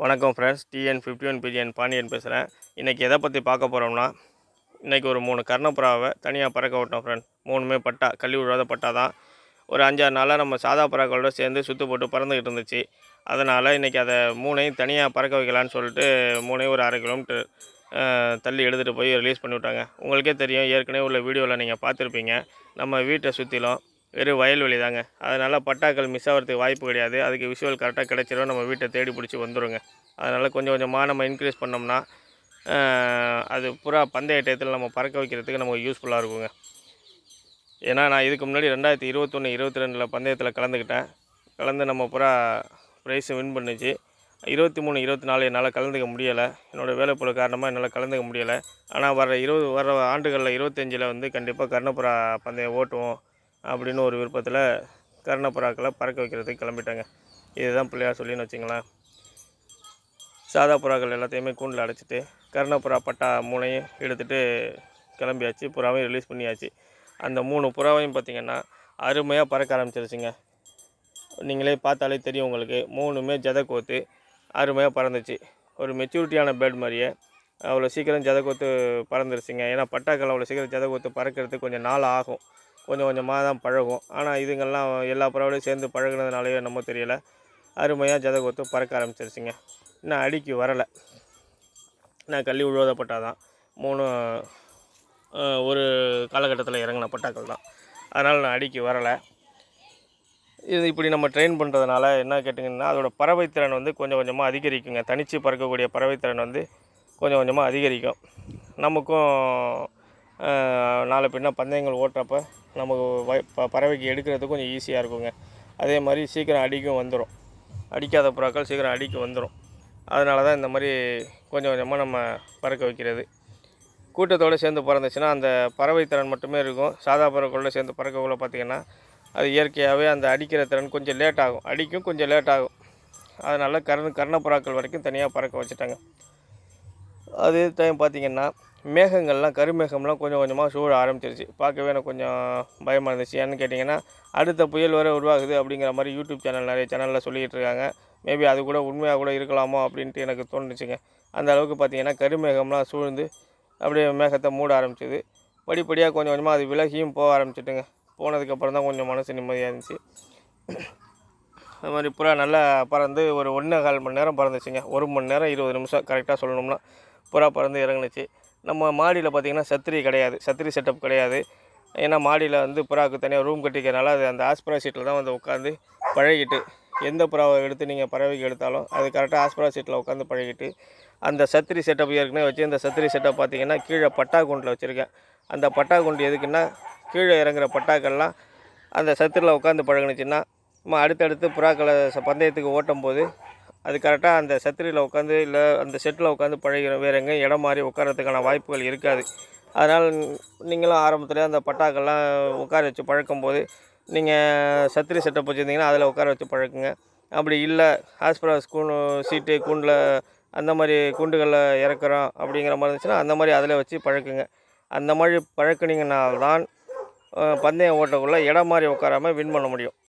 வணக்கம் friends TN fifty one PGN Pandian பேசுகிறேன் இன்றைக்கி எதை பற்றி பார்க்க போகிறோம்னா இன்றைக்கி ஒரு மூணு கர்ணப்புறாவை தனியாக பறக்க விட்டோம் ஃப்ரெண்ட் மூணுமே பட்டா கல்வி விடாத பட்டா தான். ஒரு அஞ்சாறு நாளாக நம்ம சாதா புறாக்களோட சேர்ந்து சுற்று போட்டு பறந்துக்கிட்டு இருந்துச்சு. அதனால் இன்றைக்கி அதை மூணையும் தனியாக பறக்க வைக்கலான்னு சொல்லிட்டு மூணையும் ஒரு அரை கிலோமீட்டர் தள்ளி எடுத்துகிட்டு போய் ரிலீஸ் பண்ணிவிட்டாங்க உங்களுக்கே தெரியும். ஏற்கனவே உள்ள வீடியோவில் நீங்கள் பார்த்துருப்பீங்க. நம்ம வீட்டை சுற்றிலும் வெறும் வயல்வெளி தாங்க அதனால் பட்டாக்கள் மிஸ் ஆகிறதுக்கு வாய்ப்பு கிடையாது. அதுக்கு விஷுவல் கரெக்டாக கிடச்சிரும். நம்ம வீட்டை தேடி பிடிச்சி வந்துருங்க. அதனால் கொஞ்சம் கொஞ்சமாக நம்ம இன்க்ரீஸ் பண்ணோம்னா அது புறா பந்தய டயத்தில் நம்ம பறக்க வைக்கிறதுக்கு நமக்கு யூஸ்ஃபுல்லாக இருக்குங்க. ஏன்னா நான் இதுக்கு முன்னாடி ரெண்டாயிரத்தி இருபத்தொன்று இருபத்தி ரெண்டில் பந்தயத்தில் கலந்துக்கிட்டேன். கலந்து நம்ம புறா ப்ரைஸும் வின் பண்ணுச்சு. இருபத்தி மூணு இருபத்தி நாலு என்னால் கலந்துக்க முடியலை. என்னோடய வேலைப்பொருள் காரணமாக என்னால் கலந்துக்க முடியலை. ஆனால் வர இருபது வர ஆண்டுகளில் இருபத்தஞ்சில் வந்து கண்டிப்பாக கர்ணப்புறா பந்தயம் ஓட்டுவோம். அப்படின்னு ஒரு விருப்பத்தில் கர்ணப்புறாக்களை பறக்க வைக்கிறதுக்கு கிளம்பிட்டாங்க. இதுதான் பிள்ளையார் சொல்லின்னு வச்சிங்களேன். சாதா புறாக்கள் எல்லாத்தையுமே கூண்டில் அடைச்சிட்டு கர்ணப்புறா பட்டா மூணையும் எடுத்துகிட்டு கிளம்பியாச்சு. புறாவையும் ரிலீஸ் பண்ணியாச்சு. அந்த மூணு புறாவையும் பார்த்திங்கன்னா அருமையாக பறக்க ஆரம்பிச்சிருச்சுங்க. நீங்களே பார்த்தாலே தெரியும் உங்களுக்கு. மூணுமே ஜெதை கோத்து அருமையாக பறந்துச்சு. ஒரு மெச்சூரிட்டியான பேர்ட் மாதிரியே. அவ்வளோ சீக்கிரம் ஜெதை கோத்து பறந்துருச்சுங்க. ஏன்னா பட்டாக்கள் அவ்வளோ சீக்கிரம் ஜதை கோத்து பறக்கிறதுக்கு கொஞ்சம் நாள் ஆகும். கொஞ்சம் கொஞ்சமாக தான் பழகும். ஆனால் இதுங்கெல்லாம் எல்லா பறவைகளையும் சேர்ந்து பழகுனதுனாலயோ என்னமோ தெரியலை. அருமையாக ஜதை பறக்க ஆரம்பிச்சிருச்சுங்க. இன்னும் அடிக்கு வரலை. நான் கள்ளி உழுவத தான் மூணு ஒரு காலகட்டத்தில் இறங்கின பட்டாக்கள் தான். அதனால் நான் அடிக்கு வரலை. இது இப்படி நம்ம ட்ரெயின் பண்ணுறதுனால என்ன கேட்டிங்கன்னா அதோடய பறவைத்திறன் வந்து கொஞ்சம் கொஞ்சமாக அதிகரிக்குங்க. தனித்து பறக்கக்கூடிய பறவைத்திறன் வந்து கொஞ்சம் கொஞ்சமாக அதிகரிக்கும். நமக்கும் நாளை பின்ன பந்தயங்கள் ஓட்டுறப்ப நமக்கு வை ப பறவைக்கு எடுக்கிறது கொஞ்சம் ஈஸியாக இருக்குங்க. அதே மாதிரி சீக்கிரம் அடிக்கும் வந்துடும் அடிக்காத புறாக்கள் சீக்கிரம் அடிக்கு வந்துடும் அதனால தான் இந்த மாதிரி கொஞ்சம் கொஞ்சமாக நம்ம பறக்க வைக்கிறது. கூட்டத்தோடு சேர்ந்து பறந்துச்சுன்னா அந்த பறவை திறன் மட்டுமே இருக்கும். சாதா பறவைகளோட சேர்ந்து பறக்கக்குள்ளே பார்த்திங்கன்னா அது இயற்கையாகவே அந்த அடிக்கிற திறன் கொஞ்சம் லேட் ஆகும். அடிக்கும் கொஞ்சம் லேட் ஆகும். அதனால் கர்ண கர்ணப்புறாக்கள் வரைக்கும் தனியாக பறக்க வச்சுட்டாங்க. அதே டைம் பார்த்திங்கன்னா மேகங்கள்லாம் கருமேகம்லாம் கொஞ்சம் கொஞ்சமாக சூழ ஆரம்பிச்சிருச்சு. பார்க்கவே எனக்கு கொஞ்சம் பயமாக இருந்துச்சு. ஏன்னு கேட்டிங்கன்னா அடுத்த புயல் வர உருவாகுது அப்படிங்கிற மாதிரி யூடியூப் சேனல் நிறைய சேனலில் சொல்லிகிட்டு இருக்காங்க. மேபி அது கூட உண்மையாக கூட இருக்கலாமோ அப்படின்ட்டு எனக்கு தோணுச்சுங்க. அந்த அளவுக்கு பார்த்திங்கன்னா கருமேகம்லாம் சூழ்ந்து அப்படியே மேகத்தை மூட ஆரம்பிச்சிது. படிப்படியாக கொஞ்சம் கொஞ்சமாக அது விலகியும் போக ஆரம்பிச்சிட்டுங்க. போனதுக்கப்புறம் தான் கொஞ்சம் மனசு நிம்மதியாக இருந்துச்சு. அது மாதிரி புறா நல்லா பறந்து ஒரு ஒன்றே கால் மணி நேரம் பறந்துச்சுங்க. ஒரு மணி நேரம் இருபது நிமிஷம் கரெக்டாக சொல்லணும்னா. புறா பறந்து இறங்குனுச்சு. நம்ம மாடியில் பார்த்திங்கன்னா சத்திரி கிடையாது. சத்திரி செட்டப் கிடையாது. ஏன்னா மாடியில் வந்து புறாவுக்கு தனியாக ரூம் கட்டிக்கிறனால அது அந்த ஆஸ்பிரா சீட்டில் தான் வந்து உட்காந்து பழகிட்டு எந்த புறாவை எடுத்து நீங்கள் பறவைக்கு எடுத்தாலும் அது கரெக்டாக ஆஸ்பிரா சீட்டில் உட்காந்து பழகிட்டு அந்த சத்திரி செட்டப் ஏற்கனவே வச்சு அந்த சத்திரி செட்டப் பார்த்தீங்கன்னா கீழே பட்டா குண்டில் வச்சுருக்கேன். அந்த பட்டா குண்டு எதுக்குன்னா கீழே இறங்குற பட்டாக்கள்லாம் அந்த சத்திரியில் உட்காந்து பழகுனுச்சுன்னா நம்ம அடுத்தடுத்து புறாக்களை ச- பந்தயத்துக்கு ஓட்டும் போது அது கரெக்டாக அந்த சத்திரியில் உட்காந்து இல்லை அந்த செட்டில் உட்காந்து பழகிற வேறு எங்கேயும் இடம் மாறி உட்காரத்துக்கான வாய்ப்புகள் இருக்காது. அதனால் நீங்களும் ஆரம்பத்தில் அந்த பட்டாக்கள்லாம் உட்கார வச்சு பழக்கும் போது நீங்கள் சத்திரி செட்டப் வச்சுருந்தீங்கன்னா அதில் உட்கார வச்சு பழக்குங்க. அப்படி இல்லை ஆஸ்பிராஸ் கூண்டு சீட்டு கூண்டில் அந்த மாதிரி கூண்டுகளில் இறக்குறோம் அப்படிங்கிற மாதிரி இருந்துச்சுன்னா அந்த மாதிரி அதில் வச்சு பழக்குங்க. அந்த மாதிரி பழக்குனீங்கனால்தான் பந்தயம் ஓட்டக்குள்ளே இடம் மாதிரி உட்காராமல் வின் பண்ண முடியும்.